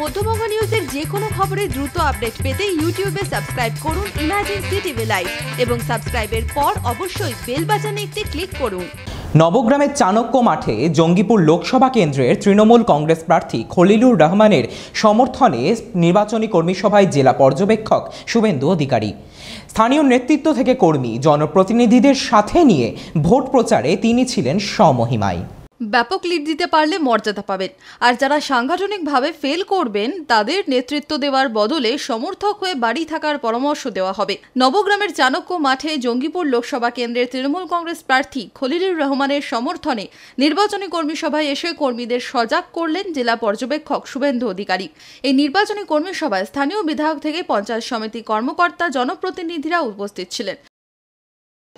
মধ্যবঙ্গ নিউজের যে কোনো খবরের দ্রুত আপডেট পেতে ইউটিউবে সাবস্ক্রাইব করুন ইমাজিন সিটিভি লাইভ এবং সাবস্ক্রাইবের পর অবশ্যই বেল বাজানে একটি ক্লিক করুন। নবগ্রামের চাণক্য মাঠে জঙ্গিপুর লোকসভা কেন্দ্রের তৃণমূল কংগ্রেস প্রার্থী খলিলুর রহমানের সমর্থনে নির্বাচনী কর্মী সভায় জেলা পর্যবেক্ষক শুভেন্দু অধিকারী। স্থানীয় নেতৃত্ব থেকে কর্মী, জনপ্রতিনিধিদের সাথে নিয়ে ভোট প্রচারে তিনি ছিলেন স্বমহিমায়। ব্যাপক লিড দিতে পারলে মর্যাদা পাবেন। আর যারা সাংগঠনিকভাবে ফেল করবেন, তাদের নেতৃত্ব দেওয়ার বদলে সমর্থক হয়ে বাড়ি থাকার পরামর্শ দেওয়া হবে। নবগ্রামের চাণক্য মাঠে জঙ্গিপুর লোকসভা কেন্দ্রের তৃণমূল কংগ্রেস প্রার্থী খলিলুর রহমানের সমর্থনে নির্বাচনী কর্মী সভায় এসে কর্মীদের সজাগ করলেন জেলা পর্যবেক্ষক শুভেন্দু অধিকারী। এই নির্বাচনী কর্মী সভায় স্থানীয় বিধায়ক থেকে পঞ্চায়েত সমিতি কর্মকর্তা জনপ্রতিনিধিরা উপস্থিত ছিলেন।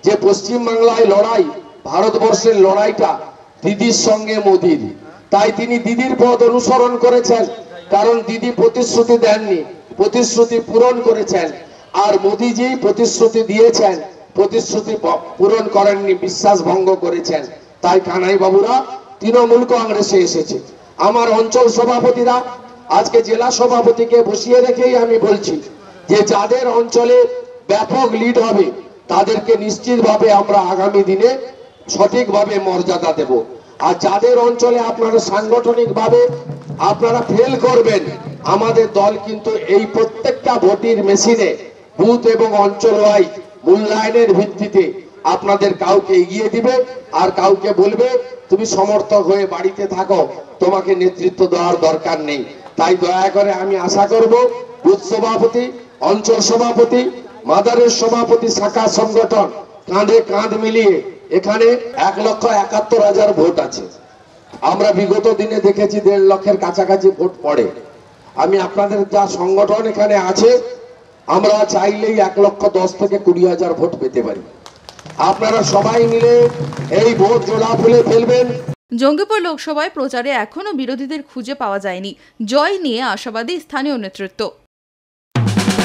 যে পশ্চিমবাংলায় লড়াই, ভারতবর্ষের লড়াইটা দিদির সঙ্গে মোদির। তাই তিনি দিদির পথ অনুসরণ করেছেন, কারণ দিদি প্রতিশ্রুতি দেননি, প্রতিশ্রুতি পূরণ করেছেন। আর মোদিজি প্রতিশ্রুতি দিয়েছেন, প্রতিশ্রুতি পূরণ করেননি বিশ্বাস ভঙ্গ করেছেন। তাই কানাই বাবুরা তৃণমূল কংগ্রেসে এসেছে। আমার অঞ্চল সভাপতিরা, আজকে জেলা সভাপতিকে বসিয়ে রেখেই আমি বলছি যে যাদের অঞ্চলে ব্যাপক লিড হবে, তাদেরকে নিশ্চিতভাবে আমরা আগামী দিনে সঠিকভাবে মর্যাদা দেব। আর যাদের অঞ্চলে আপনারা সাংগঠনিকভাবে আপনারা ফেল করবেন, আমাদের দল কিন্তু এই প্রত্যেকটা ভোটির মেশিনে, বুথ এবং অঞ্চল ওয়াইজ মূল্যায়নের ভিত্তিতে আপনাদের কাউকে এগিয়ে দিবে আর কাউকে বলবে, তুমি সমর্থক হয়ে বাড়িতে থাকো, তোমাকে নেতৃত্ব দেওয়ার দরকার নেই। তাই দয়া করে আমি আশা করব, বুথ সভাপতি, অঞ্চল সভাপতি, মাদারের সভাপতি, শাখা সংগঠন কাঁধে কাঁধ মিলিয়ে এখানে এক লক্ষ একাত্তর হাজার ভোট আছে। আমরা বিগত দিনে দেখেছি দেড় লক্ষের কাছাকাছি ভোট পড়ে। আমি আপনাদের যা সংগঠন এখানে আছে, আমরা চাইলেই এক লক্ষ দশ থেকে কুড়ি হাজার ভোট পেতে পারি। আপনারা সবাই মিলে এই ভোট জোড়া ফুলে ফেলবেন। জঙ্গিপুর লোকসভায় প্রচারে এখনও বিরোধীদের খুঁজে পাওয়া যায়নি। জয় নিয়ে আশাবাদী স্থানীয় নেতৃত্ব।